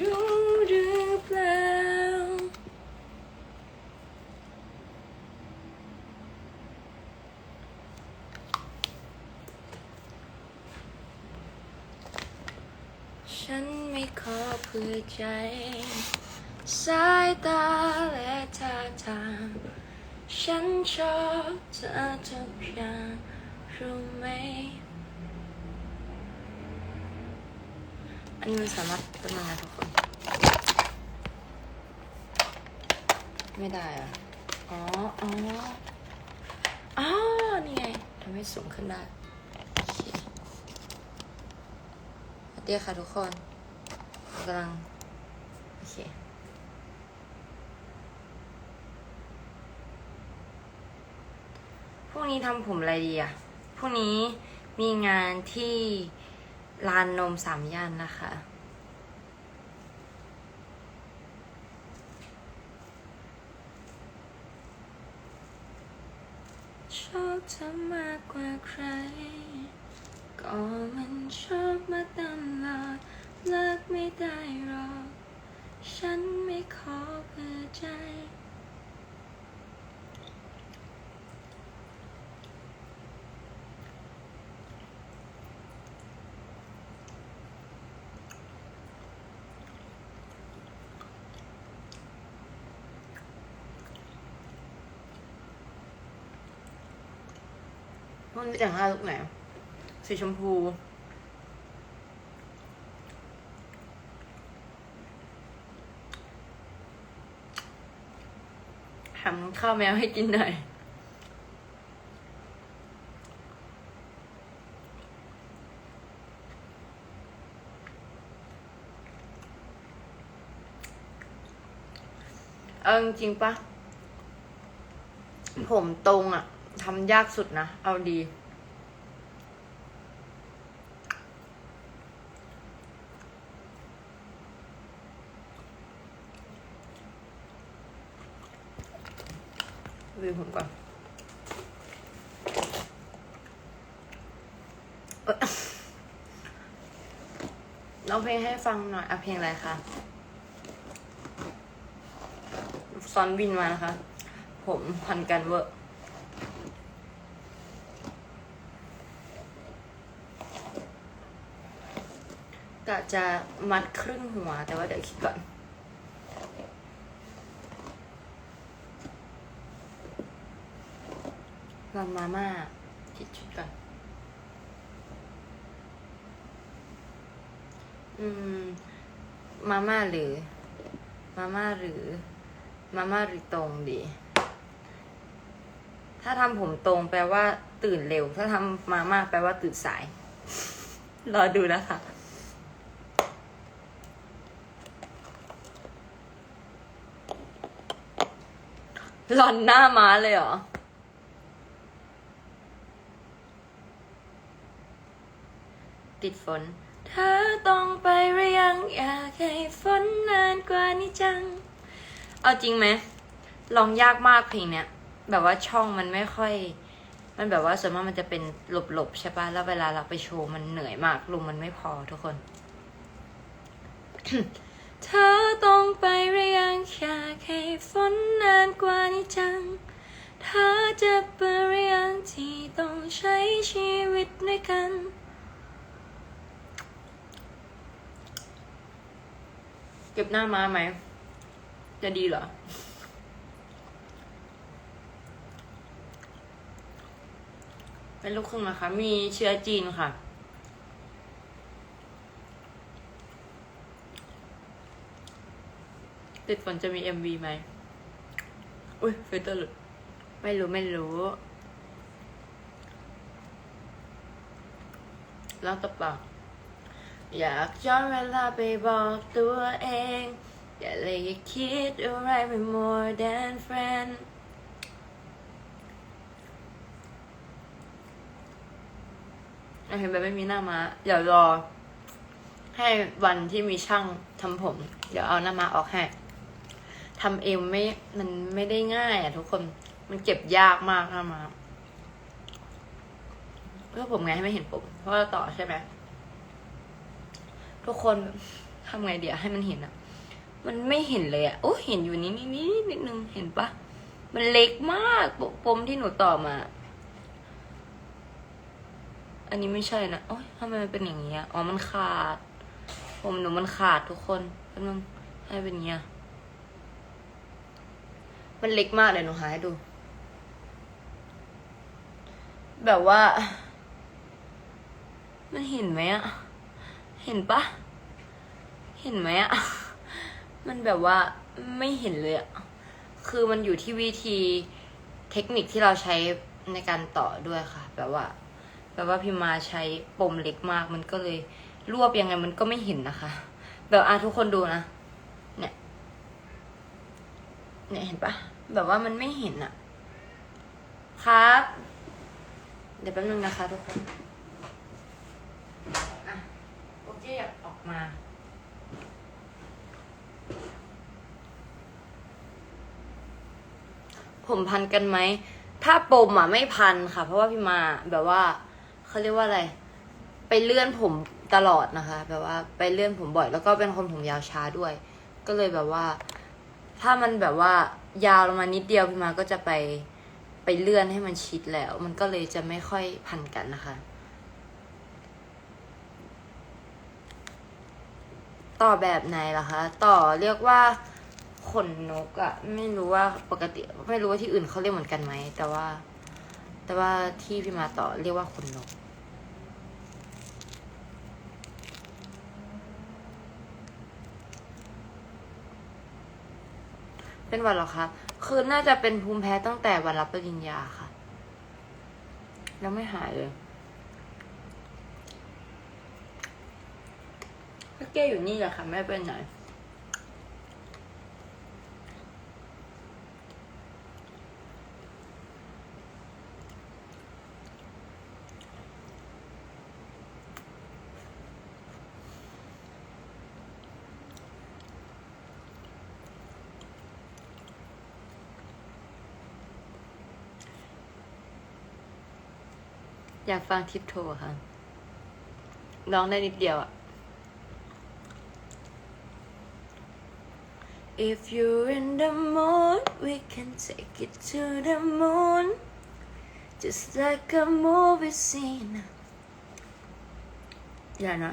รู้หรือเปล่า ฉันไม่ขอเพื่อใจ สายตาและท่าทางฉันชอบเธอทุกอย่างรู้ไหม อันนี้มันสามารถเป็นยังไงทุกคน ไม่ได้อะอ๋อ อ๋อ อ๋อ นี่ไงทำให้สูงขึ้นได้สวัสดีค่ะทุกคนกำลัง โอเคพรุ่งนี้ทำผมอะไรดีอะพรุ่งนี้มีงานที่ลานนมสามย่านนะคะ ชอบเธอมากกว่าใคร ก็มันชอบมาตลอดเลิก ไม่ได้หรอก ฉันไม่ขอเพื่อใจมันแต่งหน้าลุกไหน สีชมพู ทำข้าวแมวให้กินหน่อย เออจริงๆปะผมตรงอะทำยากสุดนะ เอาดี วิวผมก่อนเร้องเพลงให้ฟังหน่อยเอาเพลงอะไรคะซอนบินมานะคะ ผมพันกันเวอร์กะจะมัดครึ่งหัว แต่ว่าเดี๋ยวคิดก่อน ลำมาม่าคิดชุดก่อน อืม มาม่าหรือ มาม่าหรือ มาม่าหรือตรงดี ถ้าทำผมตรงแปลว่า ตื่นเร็ว ถ้าทำมาม่าแปลว่าตื่นสาย รอดูนะคะหลอนหน้าม้าเลยเหรอ ติดฝน เธอต้องไปหรือยัง อยากให้ฝนนานกว่านี้จัง เอาจริงไหมลองยากมากเพลงเนี้ยแบบว่าช่องมันไม่ค่อย มันแบบว่าส่วนมากมันจะเป็นหลบๆใช่ปะแล้วเวลาเราไปโชว์มันเหนื่อยมากลมมันไม่พอทุกคน เธอต้องไปหรือยังอยากให้ฝนนานกว่านี้จังเธอจะเบื่อหรือยังที่ต้องใช้ชีวิตด้วยกัน เก็บหน้ามาไหม จะดีเหรอ เป็นลูกครึ่งนะคะ มีเชื้อจีนค่ะ ติดฝนจะมี MV ไหม อุ้ยเฟลเตอร์หลุด ไม่รู้ไม่รู้แล้วตบปาก อยากย้อนเวลาไปบอกตัวเอง อย่าเลยอย่าคิดอะไรไป more than friend เอเห็นแบบไม่มีหน้ามาเดี๋ยวรอ ให้วันที่มีช่างทำผม เดี๋ยวเอาหน้ามาออกให้ทำเองไม่ มันไม่ได้ง่ายอะทุกคน มันเก็บยากมากหน้ามาเพื่อผมไงให้ไม่เห็นผม เพราะเราต่อใช่ไหม ทุกคนทำไงเดี๋ยวให้มันเห็นอะมันไม่เห็นเลยอะโอ้เห็นอยู่นิดนิดนิดนิดนึงเห็นปะมันเล็กมากปมที่หนูต่อมา อันนี้ไม่ใช่นะโอ้ยทำไมมันเป็นอย่างเนี้อะอ๋อมันขาด ผมหนูมันขาดทุกคนแป๊บนึงให้เป็นย่างเงี้ยมันเล็กมากเลยหนูหาให้ดู แบบว่า มันเห็นไหมอะ เห็นปะ เห็นไหมอะมันแบบว่าไม่เห็นเลยอะคือมันอยู่ที่วิธีเทคนิคที่เราใช้ในการต่อด้วยค่ะ แบบว่า แบบว่าพี่มาใช้ปมเล็กมาก มันก็เลยรวบยังไงมันก็ไม่เห็นนะคะ แบบอะทุกคนดูนะ เนี่ย เนี่ยเห็นปะ แบบว่ามันไม่เห็นอะครับ เดี๋ยวแป๊บนึงนะคะทุกคน เคอยากออกมา ผมพันกันไหม ถ้าปมอะไม่พันค่ะ เพราะว่าพี่มาแบบว่าเขาเรียกว่าอะไร ไปเลื่อนผมตลอดนะคะ แบบว่าไปเลื่อนผมบ่อย แล้วก็เป็นคนผมยาวช้าด้วย ก็เลยแบบว่า ถ้ามันแบบว่ายาวลงมานิดเดียวพี่มาก็จะไปไปเลื่อนให้มันชิดแล้ว มันก็เลยจะไม่ค่อยพันกันนะคะ ต่อแบบไหนล่ะคะ ต่อเรียกว่าขนนกอะไม่รู้ว่าปกติ ไม่รู้ว่าที่อื่นเขาเรียกเหมือนกันไหมแต่ว่า แต่ว่าที่พี่มาต่อเรียกว่าขนนกเป็นหวัดหรอคะ คือน่าจะเป็นภูมิแพ้ตั้งแต่วันรับปริญญาค่ะ แล้วไม่หายเลย ก็แก้อยู่นี่แหละค่ะไม่เป็นไหนอยากฟังทิปโทค่ะ ร้องได้นิดเดียวอะ If you're in the mood we can take it to the moon just like a movie scene อย่านะ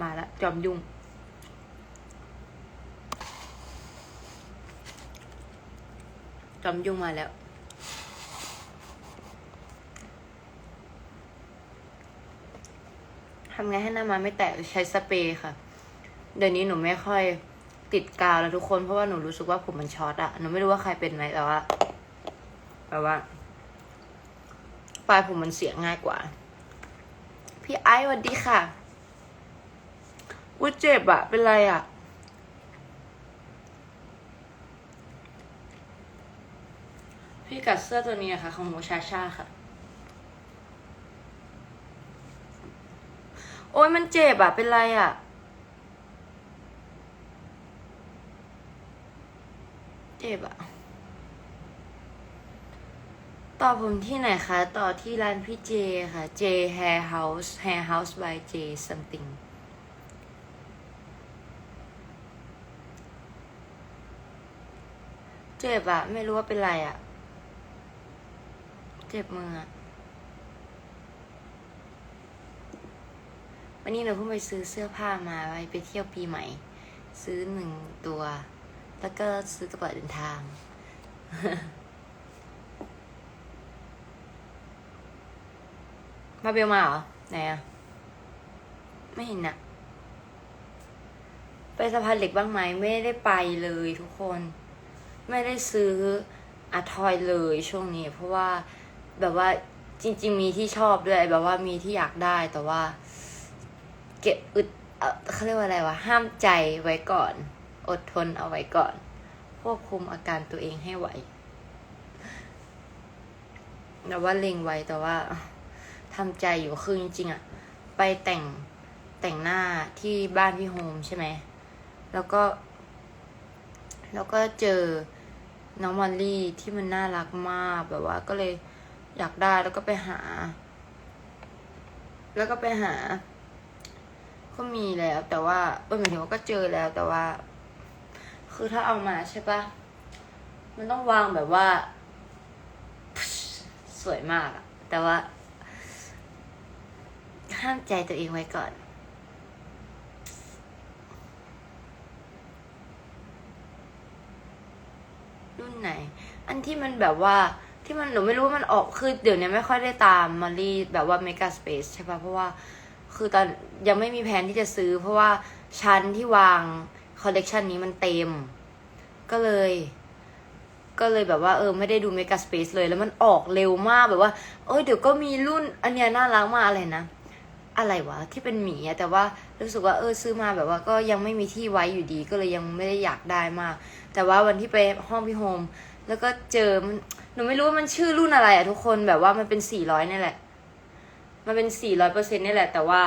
มาละจอมยุ่ง จอมยุ่งมาแล้ว ทำไงให้หน้ามาไม่แตกใช้สเปรย์ค่ะ เดี๋ยวนี้หนูไม่ค่อย ติดกาวแล้วทุกคนเพราะว่าหนูรู้สึกว่าผมมันช็อตอะหนูไม่รู้ว่าใครเป็นไหมแต่ว่าแต่ว่าปลายผมมันเสียง่ายกว่า พี่ไอซ์สวัสดีค่ะอุ้ยเจ็บอะเป็นไรอะพี่กัดเสื้อตัวนี้นะคะของโมชาชาค่ะ โอ้ยมันเจ็บอะเป็นไรอะ เจ็บอะต่อผมที่ไหนคะ ต่อที่ร้านพี่เจค่ะ J Hair House Hair House by J something เจ็บอะไม่รู้ว่าเป็นไรอะเจ็บมืออะวันนี้เราเพิ่งไปซื้อเสื้อผ้ามาไว้ไปเที่ยวปีใหม่ ซื้อหนึ่งตัว แล้วก็ซื้อกระเป๋าเดินทาง มาเบลมาเหรอ ไหนอะไม่เห็นอะไปสะพานเหล็กบ้างไหม ไม่ได้ไปเลยทุกคน ไม่ได้ซื้ออะทอยเลยช่วงนี้ เพราะว่าแบบว่าจริง ๆ มีที่ชอบด้วย แบบว่ามีที่อยากได้แต่ว่า เก็บอึดเอ่อเขาเรียกว่าอะไรวะ ห้ามใจไว้ก่อน อดทนเอาไว้ก่อน ควบคุมอาการตัวเองให้ไหวแต่ว่าเล็งไว้แต่ว่าทำใจอยู่คือจริงๆอะไปแต่งแต่งหน้าที่บ้านพี่โฮมใช่ไหม แล้วก็ แล้วก็เจอน้องมอลลี่ที่มันน่ารักมากแบบว่าก็เลยอยากได้แล้วก็ไปหา แล้วก็ไปหา ก็มีแล้ว แต่ว่าเออหมายถึงว่าก็เจอแล้วแต่ว่า คือถ้าเอามาใช่ปะมันต้องวางแบบว่า สวยมากอะแต่ว่า ห้ามใจตัวเองไว้ก่อน รุ่นไหน อันที่มันแบบว่าที่มันหนูไม่รู้ว่ามันออกคือเดี๋ยวนี้ไม่ค่อยได้ตามมารีแบบว่าเมกาสเปซใช่ปะเพราะว่า คือตอนยังไม่มีแผนที่จะซื้อ เพราะว่าชั้นที่วาง อลเลกชันนี้มันเต็ม ก็เลย ก็เลยแบบว่าเออไม่ได้ดูเมกาสเปซเลย แล้วมันออกเร็วมากแบบว่า เอ้ยเดี๋ยวก็มีรุ่น อันเนี้ยน่ารักมากอะไรนะ อะไรวะที่เป็นหมีอะแต่ว่ารู้สึกว่าเออซื้อมาแบบว่าก็ยังไม่มีที่ไว้อยู่ดีก็เลยยังไม่ได้อยากได้มาก แต่ว่าวันที่ไปห้องพี่โฮมแล้วก็เจอมันหนูไม่รู้ว่ามันชื่อรุ่นอะไรอะทุกคนแบบว่ามันเป็นสี่ร้อยนี่แหละ มันเป็นสี่ร้อยเปอร์เซ็นต์นี่แหละ แต่ว่า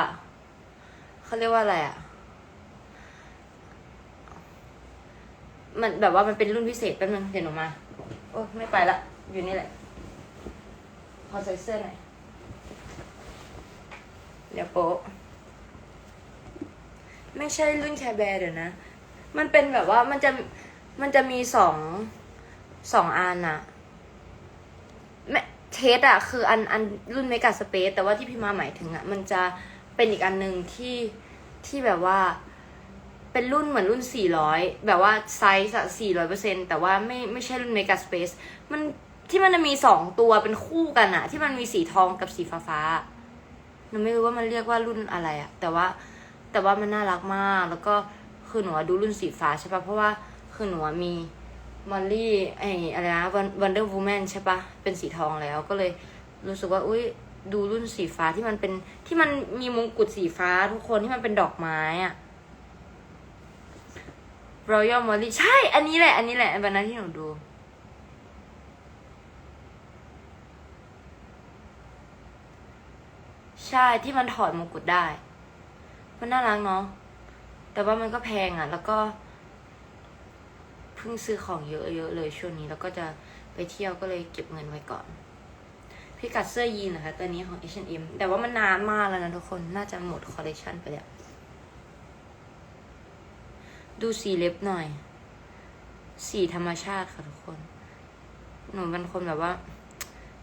เขาเรียกว่าอะไรอะ มันแบบว่ามันเป็นรุ่นพิเศษแป๊บนึงเดี๋ยวหนูมา โอ้ไม่ไปละ อยู่นี่แหละ ขอใส่เสื้อหน่อย เดี๋ยวโป๊ะ ไม่ใช่รุ่นแคร์แบร์เดี๋ยวนะ มันเป็นแบบว่ามันจะมันจะมีสองสองอันอะไม่เทสอะคืออันอันรุ่นเมกาสเปซแต่ว่าที่พี่มาหมายถึงอะมันจะเป็นอีกอันหนึ่งที่ที่แบบว่า เป็นรุ่นเหมือนรุ่น 400 แบบว่าไซส์อะ400%แต่ว่าไม่ไม่ใช่รุ่นเมกาสเปซมันที่มันจะมีสองตัวเป็นคู่กันอะที่มันมีสีทองกับสีฟ้าฟ้าหนูไม่รู้ว่ามันเรียกว่ารุ่นอะไรอะแต่ว่าแต่ว่ามันน่ารักมาก แล้วก็คือหนูดูรุ่นสีฟ้าใช่ปะเพราะว่าคือหนูมีมอลลี่ไออะไรนะวันเดอร์วูแมนใช่ปะเป็นสีทองแล้วก็เลยรู้สึกว่าอุ้ยดูรุ่นสีฟ้าที่มันเป็นที่มันมีมงกุฎสีฟ้าทุกคนที่มันเป็นดอกไม้อะ Royal Molly ใช่ อันนี้แหละ อันนี้แหละวันนั้นที่หนูดู ใช่ที่มันถอดมงกุฎได้ มันน่ารักเนาะ แต่ว่ามันก็แพงอะ่ะ แล้วก็เพิ่งซื้อของเยอะๆเลยช่วงนี้ แล้วก็จะไปเที่ยวก็เลยเก็บเงินไว้ก่อน พี่กัดเสื้อยีนนะคะตัวนี้ของ H&M แต่ว่ามันนานมากแล้วนะทุกคน น่าจะหมดคอลเลกชันไปแล้ว ดูสีเล็บหน่อย สีธรรมชาติค่ะทุกคน หนูเป็นคนแบบว่า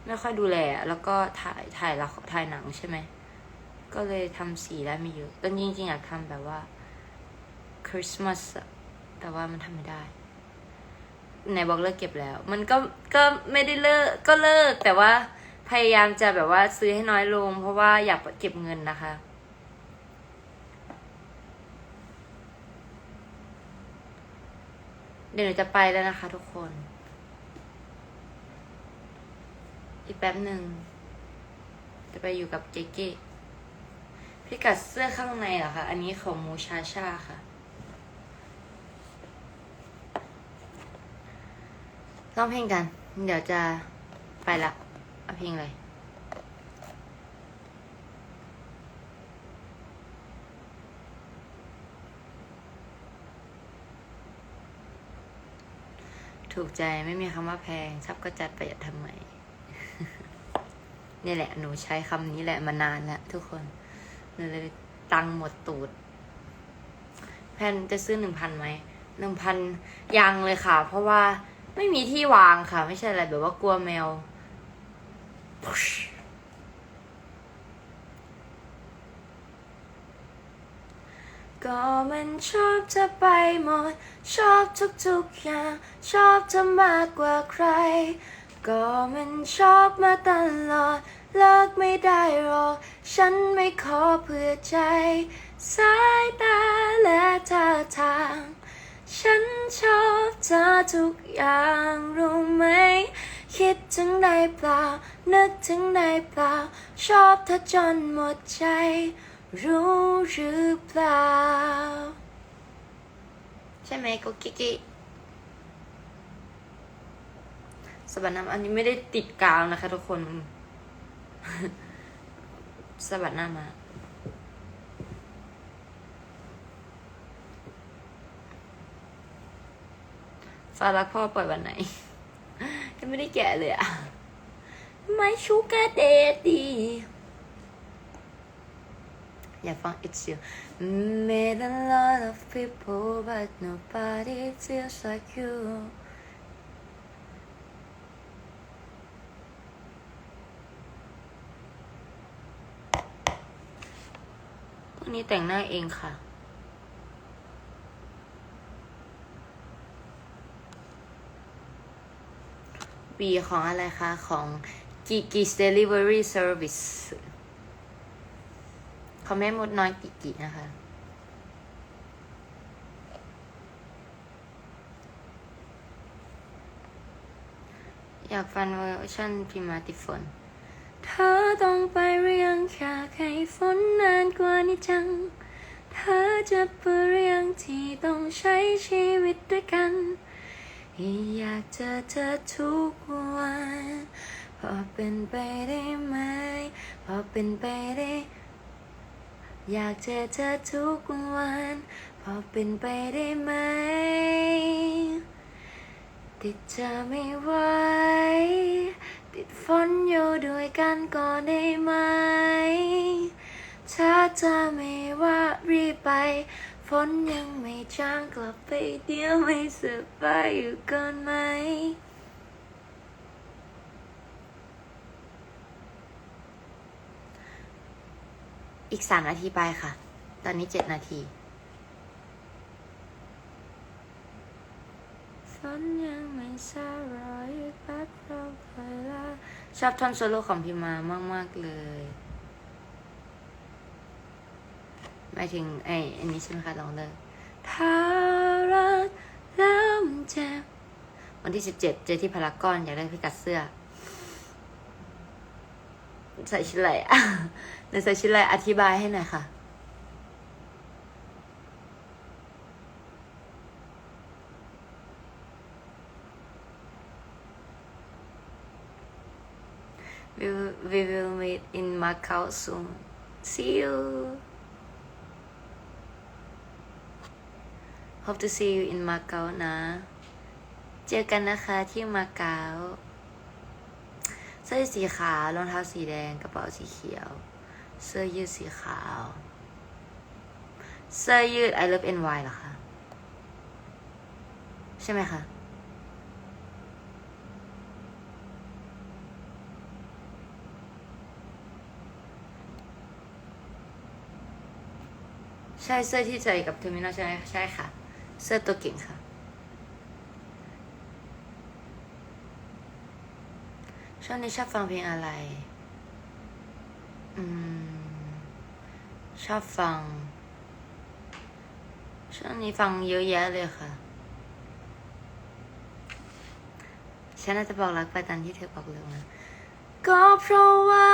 ไม่ค่อยดูแล แล้วก็ถ่ายถ่ายละครถ่ายหนังใช่ไหม ก็เลยทำสีได้ไม่เยอะตอนจริงๆอยากทำแบบว่าคริสต์มาสแต่ว่ามันทำไม่ได้ไหนบอกเลิกเก็บแล้ว มันก็ก็ไม่ได้เลิกก็เลิกแต่ว่าพยายามจะแบบว่าซื้อให้น้อยลง เพราะว่าอยากเก็บเงินนะคะ เดี๋ยวหนูจะไปแล้วนะคะทุกคน อีกแป๊บหนึ่ง จะไปอยู่กับเจเก้พี่กัดเสื้อข้างในเหรอคะ อันนี้ของมูชาชาค่ะ ร้องเพลงกัน เดี๋ยวจะไปละเอาเพลงเลย ถูกใจไม่มีคำว่าแพงชอบก็จัดประหยัดทำไม นี่แหละ หนูใช้คำนี้แหละมานานแล้วทุกคนหนูเลยตังหมดตูด แพนจะซื้อหนึ่งพันไหมหนึ่งพันยังเลยค่ะ เพราะว่าไม่มีที่วางค่ะ ไม่ใช่อะไรแบบว่ากลัวแมว ก็มันชอบจะไปหมด ชอบทุกๆอย่างชอบเธอมากกว่าใคร ก็มันชอบมาตลอด เลิกไม่ได้หรอก ฉันไม่ขอเพื่อใจ สายตาและท่าทาง ฉันชอบเธอทุกอย่างรู้ไหม คิดถึงได้เปล่า นึกถึงได้เปล่า ชอบเธอจนหมดใจ รู้หรือเปล่า ใช่ไหมกุ๊กกิ๊กกิ๊กสบัดน้ำอันนี้ไม่ได้ติดกาวนะคะทุกคนสบัดหน้ามาฟ้ารักพ่อปล่อยวันไหนก็ไม่ได้แกะเลยอะไม่ชูกาเดดดี อยากฟัง It's You Made a lot of people but nobody feels like you พรุ่งนี้แต่งหน้าเองค่ะบีของอะไรคะ ของ Gigi's Delivery Service เขาไม่มดน้อยกิกินะคะ อยากฟังเวอร์ชันพิมาติฝน เธอต้องไปหรือยังอยากให้ฝนนานกว่านี้จัง เธอจะเบื่อหรือยังที่ต้องใช้ชีวิตด้วยกัน อยากเจอเธอทุกวัน พอเป็นไปได้ไหม พอเป็นไปได้ อยากเจอเธอทุกวัน พอเป็นไปได้ไหม ติดเธอไม่ไหว ติดฝนอยู่ด้วยกันก่อนได้ไหม ถ้าเธอไม่ว่ารีบไป ฝนยังไม่จางกลับไปเดียวไม่สบายอยู่ก่อนไหม อีกสามนาทีไปค่ะ ตอนนี้เจ็ดนาทีฝนยังไม่ซาลอยแป๊บเราเวลาชอบท่อนโซโล่ของพี่มามากๆเลยหมายถึงไอ้อันนี้ใช่ไหมคะลองเลยถ้ารักแล้วมันเจ็บวันที่สิบเจ็ดเจอที่พารากอนอยากได้พิกัดเสื้อ ใส่ชุดอะไรอ่ในใส่ชุดอะไรอธิบายให้หน่อยค่ะ We we will meet in Macau soon. See you. Hope to see you in Macau นะ เจอกันนะคะที่มาเก๊า เสื้อสีขาวรองเท้าสีแดงกระเป๋าสีเขียว เสื้อยืดสีขาว เสื้อยืด I love NY เหรอคะใช่ไหมคะใช่เสื้อที่ใส่กับเทอร์มินอลใช่ไหมใช่ค่ะ เสื้อตัวเก่งค่ะ ช่วงนี้ชอบฟังเพลงอะไร อืม ชอบฟัง ช่วงนี้ฟังเยอะแยะเลยค่ะ ฉันน่าจะบอกรักไปตอนที่เธอบอกเลยนะ ก็เพราะว่า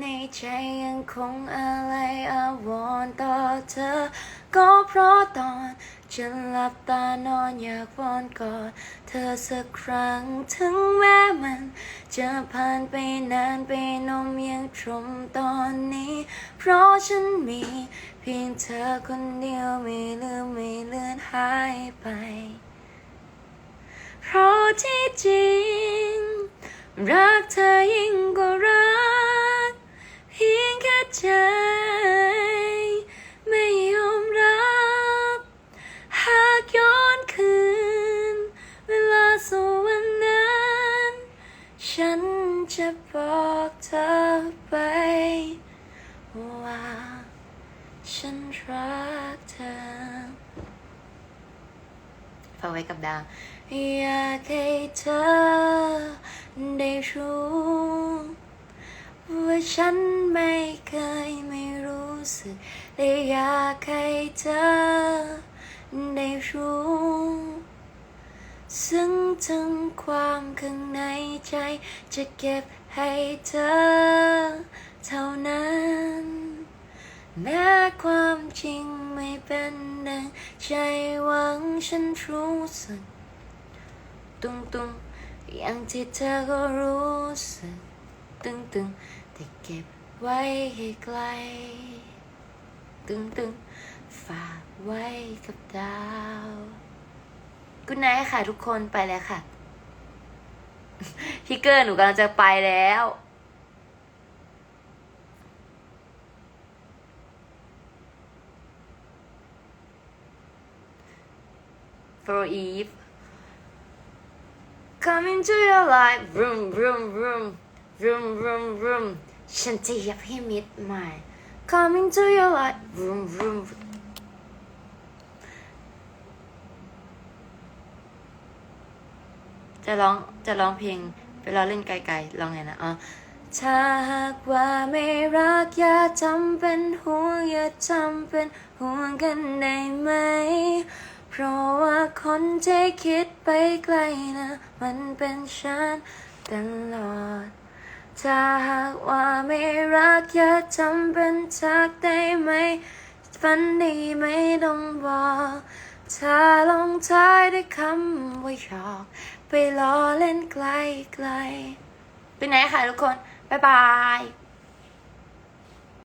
ในใจยังคงอะไรอาวรต่อเธอ ก็เพราะตอนจะหลับตานอนอยากวอนกอดเธอสักครั้งถึงแม้มัน จะผ่านไปนานไปนมยังตรงตอนนี้ เพราะฉันมีเพียงเธอคนเดียวไม่ลืมไม่เลือนหายไป เพราะที่จริง รักเธอยิ่งกว่ารักเพียงแค่ใจไม่ยอมรับหากย้อนคืน เวลาสู่วันนั้น ฉันจะบอกเธอไป ว่าฉันรักเธอ ฝาไว้กับดาวอยากให้เธอได้รู้ว่าฉันไม่เคยไม่รู้สึกและอยากให้เธอได้รู้ซึ่งถึงความข้างในใจจะเก็บให้เธอเท่านั้น แม้ความจริงไม่เป็นดังใจหวังฉันรู้สึกตุงตุงอย่างที่เธอก็รู้สึกตึงตึงแต่เก็บไว้ให้ไกล ตึงตึงฝากไว้กับดาวกุณนายค่ะทุกคนไปแล้วค่ะ พี่เกอร์หนูกำลังจะไปแล้ว for Eve Coming to your life room room room room room room ฉันจะเหยับให้มิดใหม่ Coming to your life room room จะร้องจะร้องเพลงเวลาเล่นไกลๆร้องไงนะอ๋อถ้าหากว่าไม่รักอย่าทำเป็นห่วงอย่าทำเป็นห่วงกันได้ไหม เพราะว่าคนที่คิดไปไกลนะ มันเป็นฉันตลอด ถ้าหากว่าไม่รักอย่าทำเป็นทักได้ไหม ฝันดีไม่ต้องบอกถ้าลงท้ายด้วยคำว่าหยอก ไปล้อเล่นไกลไกลไปไหนคะทุกคน บ๊ายบาย